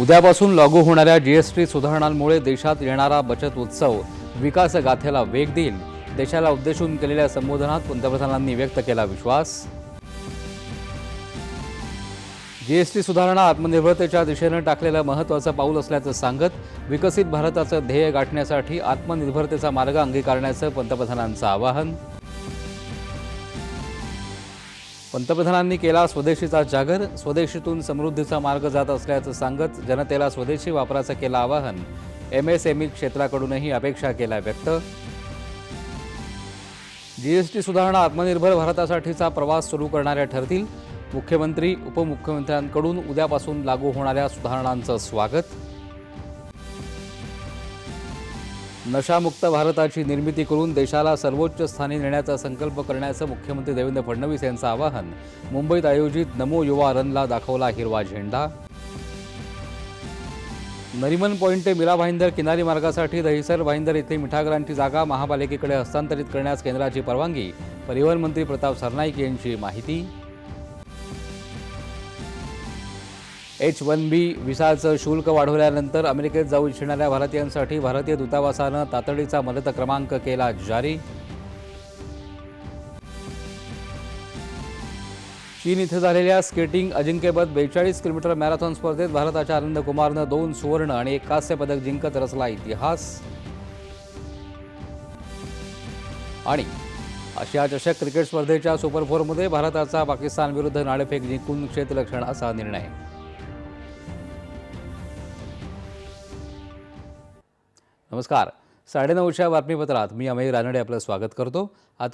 उद्यापासून लागू होणाऱ्या जीएसटी सुधारणांमुळे देशात येणारा बचत उत्सव विकास गाथेला वेग देईल. देशाला उद्देशून केलेल्या संबोधनात पंतप्रधानांनी व्यक्त केला विश्वास. जीएसटी सुधारणा आत्मनिर्भरतेच्या दिशेनं टाकलेलं महत्त्वाचं पाऊल असल्याचं सांगत विकसित भारताचं ध्येय गाठण्यासाठी आत्मनिर्भरतेचा मार्ग अंगीकारण्याचं पंतप्रधानांचं आवाहन. पंतप्रधानांनी केला स्वदेशीचा जागर स्वदेशीतून समृद्धीचा मार्ग जात असल्याचं सांगत जनतेला स्वदेशी वापराचं केलं आवाहन. एम एस एम ई क्षेत्राकडूनही अपेक्षा केल्या व्यक्त. जीएसटी सुधारणा आत्मनिर्भर भारतासाठीचा प्रवास सुरू करणाऱ्या ठरतील. मुख्यमंत्री उपमुख्यमंत्र्यांकडून उद्यापासून लागू होणाऱ्या सुधारणांचं स्वागत. नशामुक्त भारताची निर्मिती करून देशाला सर्वोच्च स्थानी नेण्याचा संकल्प करण्याचं मुख्यमंत्री देवेंद्र फडणवीस यांचं आवाहन. मुंबईत आयोजित नमो युवा रनला दाखवला हिरवा झेंडा. नरिमन पॉईंट ते मीरा भाईंदर किनारी मार्गासाठी दहिसर भाईंदर येथे मिठागरांची जागा महापालिकेकडे हस्तांतरित करण्यास केंद्राची परवानगी. परिवहन मंत्री प्रताप सरनाईक यांची माहिती. एच वन बी विसाचं शुल्क वाढवल्यानंतर अमेरिकेत जाऊ इच्छिणाऱ्या भारतीयांसाठी भारतीय दूतावासानं तातडीचा मदत क्रमांक केला जारी. चीन इथे झालेल्या स्केटिंग अजिंक्यपद बेचाळीस किलोमीटर मॅरेथॉन स्पर्धेत भारताच्या आनंद कुमारनं दोन सुवर्ण आणि एक कांस्य पदक जिंकत रचला इतिहास. आणि आशिया चषक क्रिकेट स्पर्धेच्या सुपर फोरमध्ये भारताचा पाकिस्तानविरुद्ध नाणेफेक जिंकून क्षेत्ररक्षण असा निर्णय. नमस्कार. साडेनऊच्या बातमीपत्रात मी अमय रानडे आपलं स्वागत करतो. आता